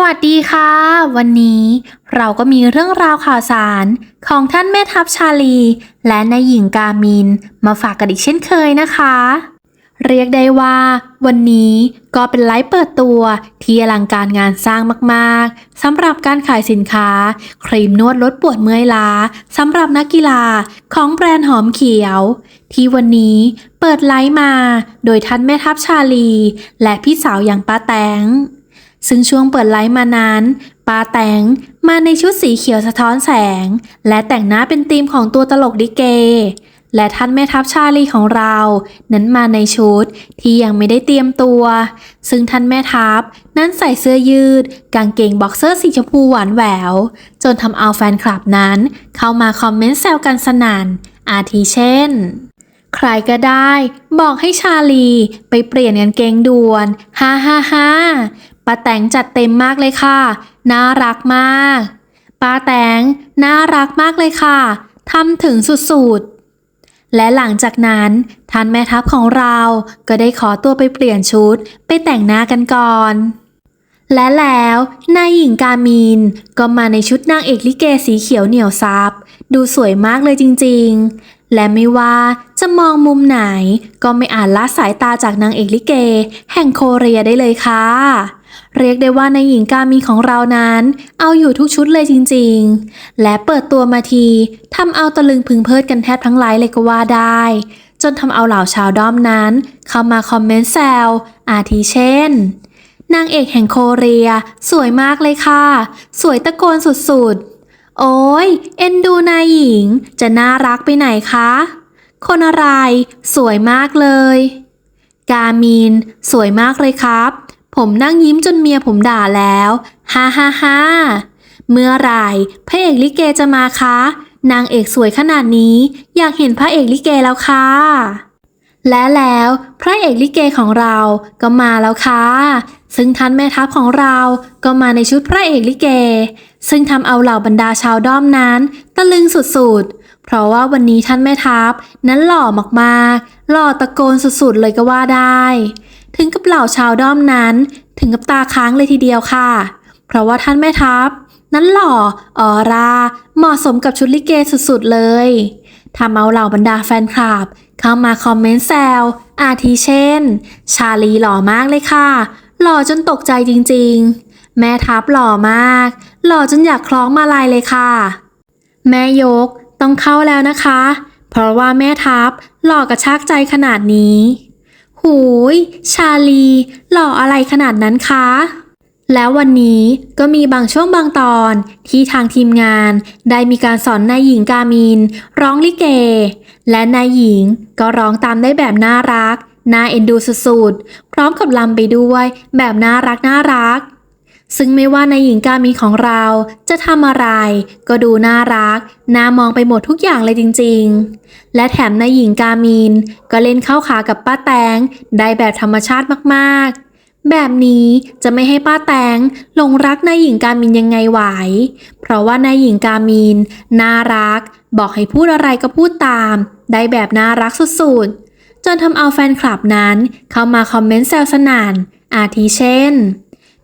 วัสดีค่ะ วันนี้เราก็มีเรื่องราวข่าวสารของท่านแม่ทัพชาลี และนายหญิงกามิน มาฝากกันอีกเช่นเคยนะคะ เรียกได้ว่า วันนี้ก็เป็นไลฟ์เปิดตัวที่อลังการงานสร้างมากๆสำหรับการขายสินค้า ครีมนวดลดปวดเมื่อยล้าสำหรับนักกีฬาของแบรนด์หอมเขียว ที่วันนี้เปิดไลฟ์มา โดยท่านแม่ทัพชาลี และพี่สาวอย่างป้าแตง ซึ่งช่วงเปิดไลฟ์มานั้นป้าแตงมาในชุดสีเขียวสะท้อนแสง และแต่งหน้าเป็นธีมของตัวตลกดิเก และท่านแม่ทัพชาลีของเรา นั้นมาในชุดที่ยังไม่ได้เตรียมตัว ซึ่งท่านแม่ทัพนั้นใส่เสื้อยืด กางเกงบ็อกเซอร์สีชมพูหวานแหวว จนทำเอาแฟนคลับนั้น เข้ามาคอมเมนต์แซวกันสนั่น อาทิเช่นใครก็ได้ บอกให้ชาลีไปเปลี่ยนกางเกงด่วน ฮ่าฮ่าฮ่า ป้าแตงจัดเต็มมากเลยค่ะ น่ารักมาก ป้าแตงน่ารักมากเลยค่ะทำถึงสุดๆ และหลังจากนั้นท่านแม่ทัพของเราก็ได้ขอตัวไปเปลี่ยนชุดไปแต่งหน้ากันก่อน และแล้วนายหญิงกามีนก็มาในชุดนางเอกลิเกสีเขียวเหนียวซับ ดูสวยมากเลยจริง ๆ และไม่ว่าจะมองมุมไหนก็ไม่อาจละสายตาจากนางเอกลิเก แห่งโคเรียได้เลยค่ะ เรียกได้ว่าในหญิงกามีของเรานั้น เอาอยู่ทุกชุดเลยจริงๆ และเปิดตัวมาทีทำเอาตะลึงพึงเพลิดกันแทบทั้งไลฟ์เลยก็ว่าได้ จนทำเอาเหล่าชาวด้อมนั้น เข้ามาคอมเมนต์แซวอาทิเช่น นางเอกแห่งโคเรีย สวยมากเลยค่ะ สวยตะโกนสุดๆ โอ้ยเอ็นดูนายหญิง จะน่ารักไปไหนคะ คนอะไร สวยมากเลย กามินสวยมากเลยครับ ผมนั่งยิ้มจนเมียผมด่าแล้วฮ่าฮ่าฮ่าเมื่อไรพระเอกลิเกจะมาคะ นางเอกสวยขนาดนี้ อยากเห็นพระเอกลิเกแล้วค่ะ และแล้วพระเอกลิเกของเราก็มาแล้วค่ะ ซึ่งท่านแม่ทัพของเราก็มาในชุดพระเอกลิเก ซึ่งทำเอาเหล่าบรรดาชาวด้อมนั้น ตะลึงสุดๆเพราะว่าวันนี้ท่านแม่ทัพนั้นหล่อมากๆ หล่อตะโกนสุดๆเลยก็ว่าได้ ถึงกับเหล่าชาวด้อมนั้น ถึงกับตาค้างเลยทีเดียวค่ะ เพราะว่าท่านแม่ทัพ นั้นหล่อออราเหมาะสมกับชุดลิเกสุดๆเลยทำเอาเหล่าบรรดาแฟนคลับ เข้ามาคอมเมนต์แซวอาทิเช่น ชาลีหล่อมากเลยค่ะ หล่อจนตกใจจริงๆ แม่ทัพหล่อมาก หล่อจนอยากคล้องมาลายเลยค่ะ แม่ยกต้องเข้าแล้วนะคะ เพราะว่าแม่ทัพหล่อกระชากใจขนาดนี้ หูย ชาลี หล่ออะไรขนาดนั้นคะ แล้ววันนี้ก็มีบางช่วงบางตอนที่ทางทีมงานได้มีการสอนนายหญิงกามิน ร้องลิเก และนายหญิงก็ร้องตามได้แบบน่ารัก น่าเอ็นดูสุดๆ พร้อมกับลำไปด้วยแบบน่ารักน่ารัก ซึ่งไม่ว่านายหญิงกามินของเราจะทำอะไร ก็ดูน่ารัก น่ามองไปหมดทุกอย่างเลยจริง ๆ และแถมนายหญิงกามินก็เล่นเข้าขากับป้าแตง ได้แบบธรรมชาติมากๆ แบบนี้จะไม่ให้ป้าแตงหลงรักนายหญิงกามินยังไงไหว เพราะว่านายหญิงกามินน่ารัก บอกให้พูดอะไรก็พูดตาม ได้แบบน่ารักสุดๆ จนทำเอาแฟนคลับนั้นเข้ามาคอมเมนต์แซวสนาน อาทิเช่น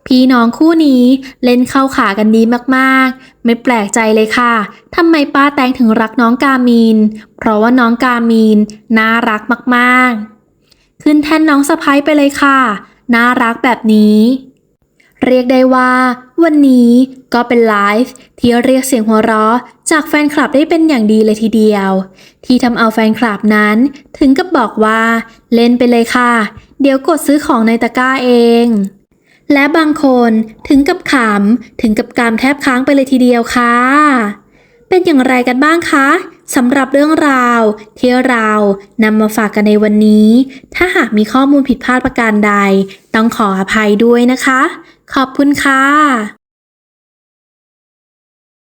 พี่น้องคู่นี้เล่นเข้าขากันดีมากๆ ไม่แปลกใจเลยค่ะทำไมป้าแตงถึงรักน้องกามินเพราะว่าน้องกามินน่ารักมากๆ ขึ้นแท่นน้องสะพ้ยไปเลยค่ะ น่ารักแบบนี้ เรียกได้ว่า วันนี้ก็เป็นไลฟ์ที่เรียกเสียงหัวเราะจากแฟนคลับได้เป็นอย่างดีเลยทีเดียว ที่ทำเอาแฟนคลับนั้นถึงกับบอกว่า เล่นไปเลยค่ะ เดี๋ยวกดซื้อของในตะกร้าเอง และบางคนถึงกับขำถึงกับกามแทบค้างไปเลยทีเดียวค่ะ เป็นอย่างไรกันบ้างคะสำหรับเรื่องราวที่เรานำมาฝากกันในวันนี้ ถ้าหากมีข้อมูลผิดพลาดประการใด ต้องขออภัยด้วยนะคะ ขอบคุณค่ะ